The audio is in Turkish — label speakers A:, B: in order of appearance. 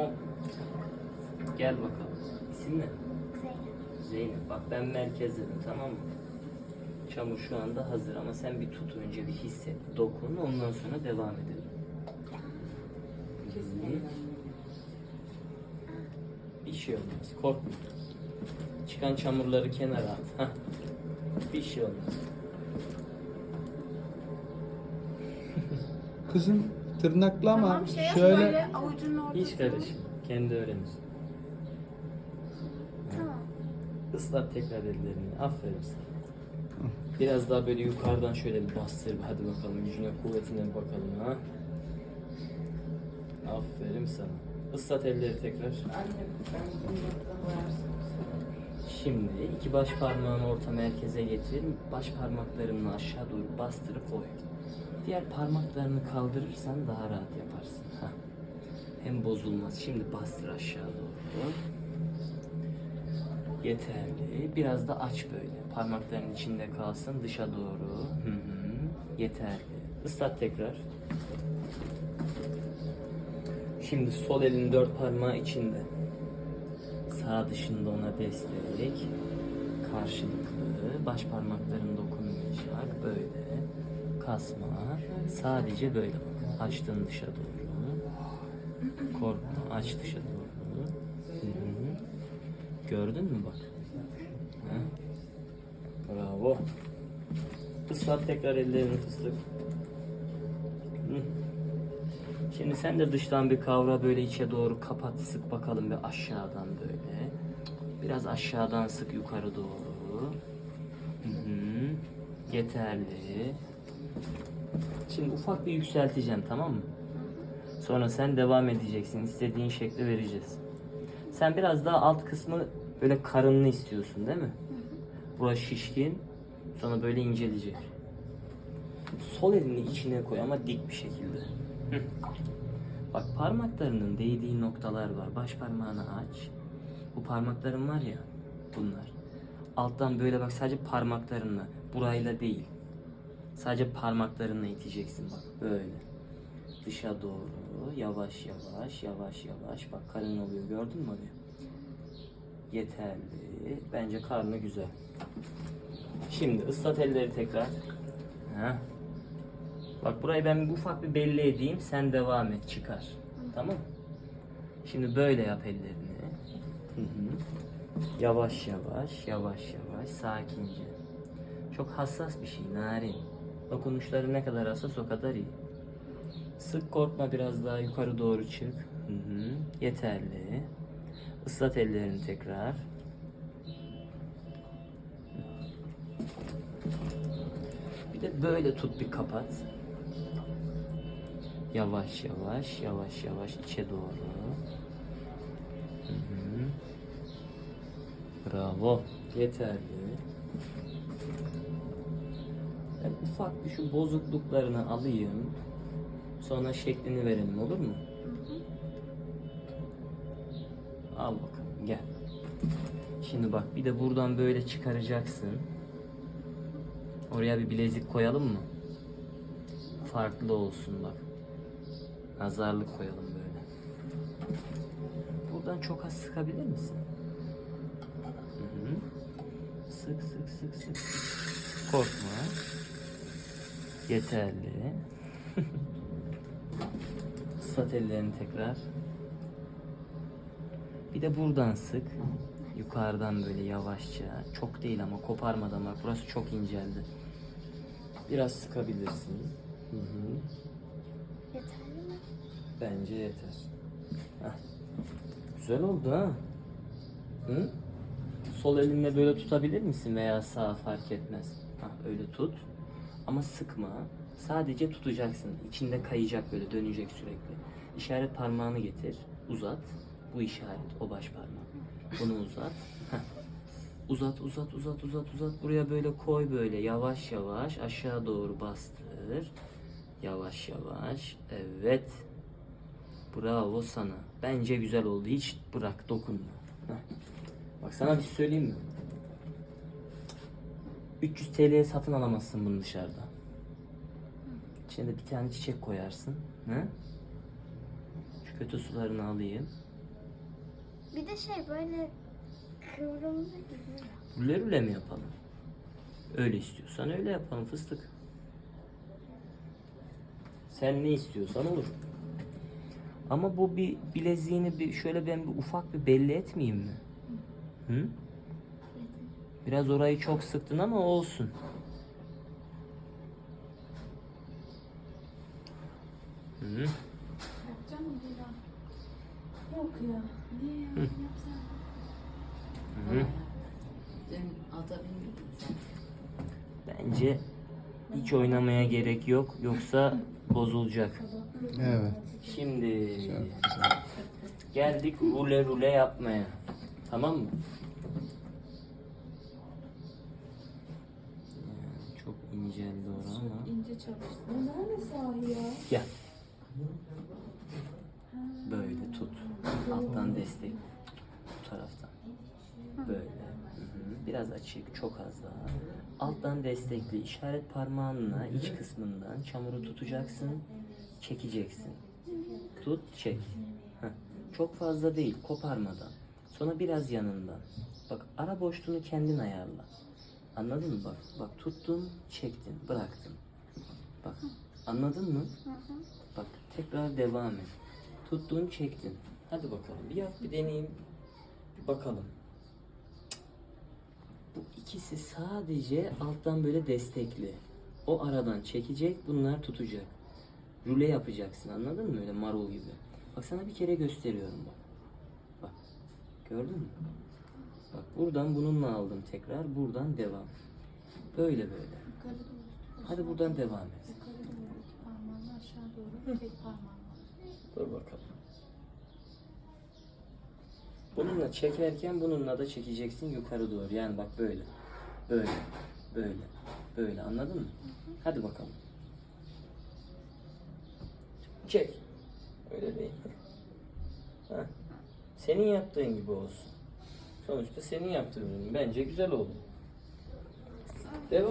A: Hop. Gel bakalım. İsim ne?
B: Zeynep.
A: Zeynep. Bak ben merkezdedim tamam mı? Çamur şu anda hazır ama sen bir tut önce bir hisset. Dokun ondan sonra devam edelim. Hı. Bir şey olmaz. Korkma. Çıkan çamurları kenara at. Hah. Bir şey olmaz.
C: Kızım tırnaklama.
B: Tamam şey yap
C: Şöyle
B: böyle avucunun ortasına.
A: Hiç karışma. Kendi öğrenir.
B: Tamam.
A: Islat tekrar ellerini. Aferin sana. Biraz daha böyle yukarıdan şöyle bir bastır. Hadi bakalım gücüne kuvvetine bakalım ha. Aferin sana. Islat elleri tekrar.
D: Anne ben bunu da koyarsın.
A: Şimdi iki baş parmağını orta merkeze getir. Baş parmaklarını aşağı doğru bastırıp koy. Diğer parmaklarını kaldırırsan daha rahat yaparsın. Hah. Hem bozulmaz. Şimdi bastır aşağı doğru. Yeterli. Biraz da aç böyle. Parmakların içinde kalsın dışa doğru. Hı hı. Yeterli. Islat tekrar. Şimdi sol elin dört parmağı içinde. Sağ dışında ona destek. Karşılıklı. Baş parmakların dokunmayacak. Böyle. Kasma. Sadece böyle bak. Açtın dışa doğru. Korkma. Aç dışa doğru. Hı hı. Gördün mü bak? Ha? Bravo. Islat tekrar ellerini fıstık. Şimdi sen de dıştan bir kavra böyle içe doğru kapat sık bakalım bir aşağıdan böyle. Biraz aşağıdan sık yukarı doğru. Hı hı. Yeterli. Şimdi ufak bir yükselteceğim tamam mı? Sonra sen devam edeceksin. İstediğin şekli vereceğiz. Sen biraz daha alt kısmı böyle karınlı istiyorsun değil mi? Burası şişkin. Sonra böyle inceleyecek. Sol elini içine koy ama dik bir şekilde. Hı. Bak parmaklarının değdiği noktalar var. Baş parmağını aç. Bu parmakların var ya bunlar. Alttan böyle bak sadece parmaklarınla. Burayla değil. Sadece parmaklarınla iteceksin bak böyle. Dışa doğru yavaş yavaş yavaş yavaş. Bak karın oluyor gördün mü oraya? Yeterli. Bence karnı güzel. Şimdi ıslat elleri tekrar. Heh. Bak burayı ben ufak bir belli edeyim. Sen devam et. Çıkar. Tamam? Şimdi böyle yap ellerini. Hı hı. Yavaş yavaş, yavaş yavaş, sakince. Çok hassas bir şey, narin. Dokunuşları ne kadar hassas o kadar iyi. Sık korkma biraz daha yukarı doğru çık. Hı hı. Yeterli. Islat ellerini tekrar. Bir de böyle tut bir kapat. Yavaş yavaş, yavaş yavaş içe doğru. Hı hı. Bravo. Yeterli. Ben ufak bir şu bozukluklarını alayım. Sonra şeklini verelim olur mu? Al bakalım gel. Şimdi bak bir de buradan böyle çıkaracaksın. Oraya bir bilezik koyalım mı? Farklı olsun bak. Nazarlık koyalım böyle. Buradan çok az sıkabilir misin? Sık sık sık sık. Korkma. Yeterli. Islat ellerini tekrar. Bir de buradan sık. Yukarıdan böyle yavaşça. Çok değil ama koparmadan bak. Burası çok inceldi. Biraz sıkabilirsin. Hı hı.
B: Yeterli mi?
A: Bence yeter. Heh. Güzel oldu ha. Hı? Sol elinle böyle tutabilir misin veya sağ fark etmez. Hah, öyle tut. Ama sıkma. Sadece tutacaksın. İçinde kayacak böyle dönecek sürekli. İşaret parmağını getir. Uzat. Bu işaret. O baş parmak. Bunu uzat. Uzat uzat uzat uzat uzat. Buraya böyle koy böyle yavaş yavaş aşağı doğru bastır. Yavaş yavaş. Evet. Bravo sana. Bence güzel oldu. Hiç bırak dokunma. Heh. Bak sana bir şey söyleyeyim mi? 300 TL'ye satın alamazsın bunu dışarıda. İçine de bir tane çiçek koyarsın. He? Şu kötü sularını alayım.
B: Bir de şey böyle kıvrımlı gibi.
A: Rüle rüle mi yapalım? Öyle istiyorsan öyle yapalım fıstık. Sen ne istiyorsan olur. Ama bu bir bileziğini bir şöyle ben bir ufak bir belli etmeyeyim mi? Hı? Biraz orayı çok sıktın ama olsun. Hı?
D: Yapacağım mı Dilan? Yok ya. Niye ya?
A: Hı?
E: Binmedin sen.
A: Bence hiç oynamaya gerek yok yoksa bozulacak.
C: Evet.
A: Şimdi geldik rule rule yapmaya. Tamam mı? Yani inceldi orası ama.
D: İnce çalıştı. Bunlar ne sahi ya?
A: Gel. Böyle tut. Alttan destek. Bu taraftan. Böyle. Biraz açık, çok az daha. Alttan destekli işaret parmağınla iç kısmından çamuru tutacaksın, çekeceksin. Tut, çek. Heh. Çok fazla değil, koparmadan. Sonra biraz yanından. Bak ara boşluğunu kendin ayarla. Anladın mı? Bak, bak tuttun, çektin, bıraktın. Bak, anladın mı? Bak tekrar devam et. Tuttun çektin. Hadi bakalım bir yap bir deneyeyim. Bir bakalım. Bu ikisi sadece alttan böyle destekli. O aradan çekecek bunlar tutacak. Rüle yapacaksın anladın mı? Öyle marul gibi. Bak sana bir kere gösteriyorum bak. Bak. Gördün mü? Bak buradan bununla aldım tekrar. Buradan devam. Böyle böyle. Hadi buradan devam et.
D: Parmağınla aşağı doğru tek parmağınla.
A: Dur bakalım. Bununla çekerken bununla da çekeceksin yukarı doğru. Yani bak böyle. Böyle. Böyle. Böyle. Anladın mı? Hadi bakalım. Çek. Öyle değil. Ha. Senin yaptığın gibi olsun. Sonuçta senin yaptığın. Bence güzel oldu. Devam.